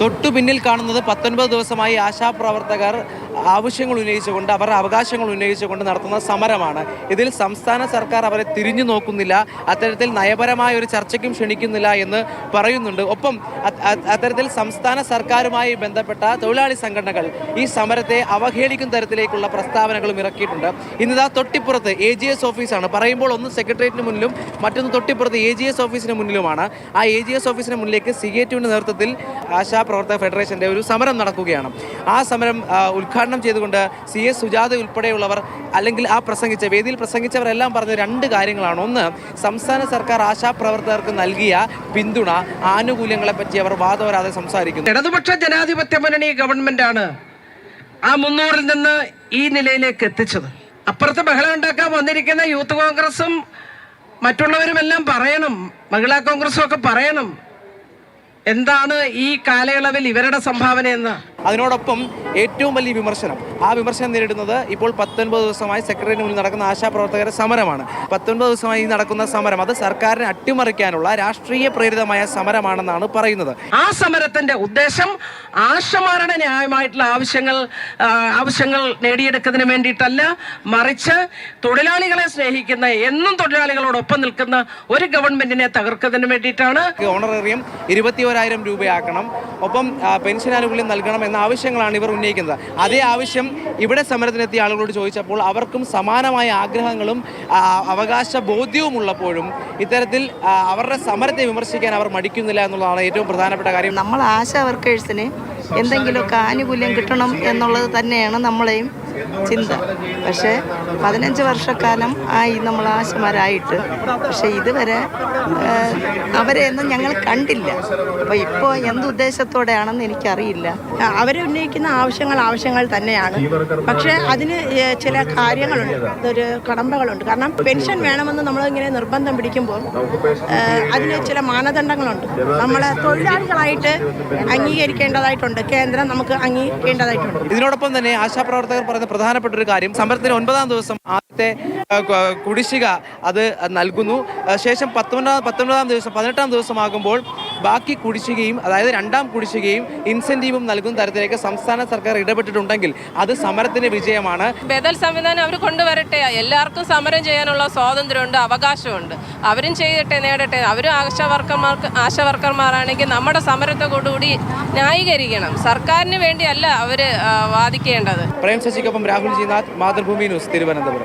തൊട്ടു പിന്നിൽ കാണുന്നത് പത്തൊൻപത് ദിവസമായി ആശാപ്രവർത്തകർ ആവശ്യങ്ങൾ ഉന്നയിച്ചുകൊണ്ട് അവരുടെ അവകാശങ്ങൾ ഉന്നയിച്ചുകൊണ്ട് നടത്തുന്ന സമരമാണ്. ഇതിൽ സംസ്ഥാന സർക്കാർ അവരെ തിരിഞ്ഞു നോക്കുന്നില്ല. അത്തരത്തിൽ നയപരമായ ഒരു ചർച്ചയ്ക്കും ക്ഷണിക്കുന്നില്ല എന്ന് പറയുന്നുണ്ട്. ഒപ്പം അത്തരത്തിൽ സംസ്ഥാന സർക്കാരുമായി ബന്ധപ്പെട്ട തൊഴിലാളി സംഘടനകൾ ഈ സമരത്തെ അവഹേളിക്കുന്ന തരത്തിലേക്കുള്ള പ്രസ്താവനകളും ഇറക്കിയിട്ടുണ്ട്. ഇന്നിതാ തൊട്ടിപ്പുറത്ത് എ ജി എസ് ഓഫീസാണ്. പറയുമ്പോൾ ഒന്ന് സെക്രട്ടേറിയറ്റിന് മുന്നിലും മറ്റൊന്ന് തൊട്ടിപ്പുറത്ത് എ ജി എസ് ഓഫീസിന് മുന്നിലുമാണ്. ആ എ ജി എസ് ഓഫീസിന് മുന്നിലേക്ക് സി എ ടിയുടെ നേതൃത്വത്തിൽ ആശാപ്രവർത്തക ഫെഡറേഷന്റെ ഒരു സമരം നടക്കുകയാണ്. ആ സമരം ആ, ഉദ്ഘാടനം ചെയ്തുകൊണ്ട് സി എസ് സുജാത ഉൾപ്പെടെയുള്ളവർ അല്ലെങ്കിൽ ആ പ്രസംഗിച്ച വേദിയിൽ പ്രസംഗിച്ചവരെല്ലാം പറഞ്ഞ രണ്ട് കാര്യങ്ങളാണ്. ഒന്ന് സംസ്ഥാന സർക്കാർ ആശാപ്രവർത്തകർക്ക് നൽകിയ പിന്തുണ ആനുകൂല്യങ്ങളെ പറ്റി അവർ വാദവരാതെ സംസാരിക്കുന്നു. ഇടതുപക്ഷ ജനാധിപത്യ മുന്നണി ഗവൺമെന്റ് ആണ് ആ മുന്നൂറിൽ നിന്ന് ഈ നിലയിലേക്ക് എത്തിച്ചത്. അപ്പുറത്ത് ബഹളം ഉണ്ടാക്കാൻ വന്നിരിക്കുന്ന യൂത്ത് കോൺഗ്രസും മറ്റുള്ളവരുമെല്ലാം പറയണം മഹിളാ കോൺഗ്രസും ഒക്കെ പറയണം. എന്താണ് ഈ കാലയളവിൽ ഇവരുടെ സംഭാവന എന്ന്? അതിനോടൊപ്പം ഏറ്റവും വലിയ വിമർശനം. ആ വിമർശനം നേരിടുന്നത് ഇപ്പോൾ പത്തൊൻപത് ദിവസമായി സെക്രട്ടറിന് മുന്നിൽ നടക്കുന്ന ആശാപ്രവർത്തകരുടെ സമരമാണ്. പത്തൊൻപത് ദിവസമായി നടക്കുന്ന സമരം അത് സർക്കാരിനെ അട്ടിമറിക്കാനുള്ള രാഷ്ട്രീയ പ്രേരിതമായ സമരമാണെന്നാണ് പറയുന്നത്. ആ സമരത്തിന്റെ ഉദ്ദേശം ആശമാരുടെ ന്യായമായിട്ടുള്ള ആവശ്യങ്ങൾ ആവശ്യങ്ങൾ നേടിയെടുക്കുന്നതിന് വേണ്ടിയിട്ടല്ല മറിച്ച് തൊഴിലാളികളെ സ്നേഹിക്കുന്ന എന്നും തൊഴിലാളികളോടൊപ്പം നിൽക്കുന്ന ഒരു ഗവൺമെന്റിനെ തകർക്കുന്നതിന് വേണ്ടിയിട്ടാണ്. ഓണറേറിയം ഇരുപത്തിയോരായിരം രൂപയാക്കണം. ഒപ്പം പെൻഷൻ ആനുകൂല്യം നൽകണം എന്ന ആവശ്യങ്ങളാണ് ഇവർ ഉന്നയിക്കുന്നത്. അതേ ആവശ്യം ഇവിടെ സമരത്തിനെത്തിയ ആളുകളോട് ചോദിച്ചപ്പോൾ അവർക്കും സമാനമായ ആഗ്രഹങ്ങളും അവകാശ ബോധ്യവും ഉള്ളപ്പോഴും ഇത്തരത്തിൽ അവരുടെ സമരത്തെ വിമർശിക്കാൻ അവർ മടിക്കുന്നില്ല എന്നുള്ളതാണ് ഏറ്റവും പ്രധാനപ്പെട്ട കാര്യം. നമ്മൾ ആശാ വർക്കേഴ്സിന് എന്തെങ്കിലുമൊക്കെ ആനുകൂല്യം കിട്ടണം എന്നുള്ളത് തന്നെയാണ് നമ്മളെയും ചിന്ത. പക്ഷേ പതിനഞ്ച് വർഷക്കാലം ആയി നമ്മൾ ആശമാരായിട്ട്. പക്ഷേ ഇതുവരെ അവരെ അവരെയൊന്നും ഞങ്ങൾ കണ്ടില്ല. അപ്പോൾ ഇപ്പോൾ എന്തുദ്ദേശത്തോടെയാണെന്ന് എനിക്കറിയില്ല. അവരെ ഉന്നയിക്കുന്ന ആവശ്യങ്ങൾ ആവശ്യങ്ങൾ തന്നെയാണ്. പക്ഷേ അതിന് ചില കാര്യങ്ങളുണ്ട്. അതൊരു കടമ്പകളുണ്ട്. കാരണം പെൻഷൻ വേണമെന്ന് നമ്മൾ ഇങ്ങനെ നിർബന്ധം പിടിക്കുമ്പോൾ അതിന് ചില മാനദണ്ഡങ്ങളുണ്ട്. നമ്മൾ തൊഴിലാളികളായിട്ട് അംഗീകരിക്കേണ്ടതായിട്ടുണ്ട്. കേന്ദ്രം നമുക്ക് അംഗീകരിക്കേണ്ടതായിട്ടുണ്ട്. ഇതിനോടൊപ്പം തന്നെ ആശാപ്രവർത്തകർ പറയുന്ന പ്രധാനപ്പെട്ട ഒരു കാര്യം. സമരത്തിന് ഒൻപതാം ദിവസം ആദ്യത്തെ കുടിശ്ശിക അത് നൽകുന്നു. ശേഷം പത്തൊൻപതാം പത്തൊൻപതാം ദിവസം പതിനെട്ടാം ദിവസമാകുമ്പോൾ ബാക്കി കുടിശ്ശികയും അതായത് രണ്ടാം കുടിശ്ശികയും ഇൻസെന്റീവും നൽകുന്ന തരത്തിലേക്ക് സംസ്ഥാന സർക്കാർ ഇടപെട്ടിട്ടുണ്ടെങ്കിൽ അത് സമരത്തിന്റെ വിജയമാണ്. ബദൽ സംവിധാനം അവർ കൊണ്ടുവരട്ടെ. എല്ലാവർക്കും സമരം ചെയ്യാനുള്ള സ്വാതന്ത്ര്യമുണ്ട് അവകാശമുണ്ട്. അവരും ചെയ്യട്ടെ നേടട്ടെ. അവരും ആശാ ആശാവർക്കർമാരാണെങ്കിൽ ആശാ വർക്കർമാരാണെങ്കിൽ നമ്മുടെ സമരത്തെ കൂടി ന്യായീകരിക്കണം. സർക്കാരിന് വേണ്ടിയല്ല അവർ വാദിക്കേണ്ടത്. പ്രേം ശശിക്കൊപ്പം രാഹുൽ ജിനാഥ് മാതൃഭൂമി ന്യൂസ് തിരുവനന്തപുരം.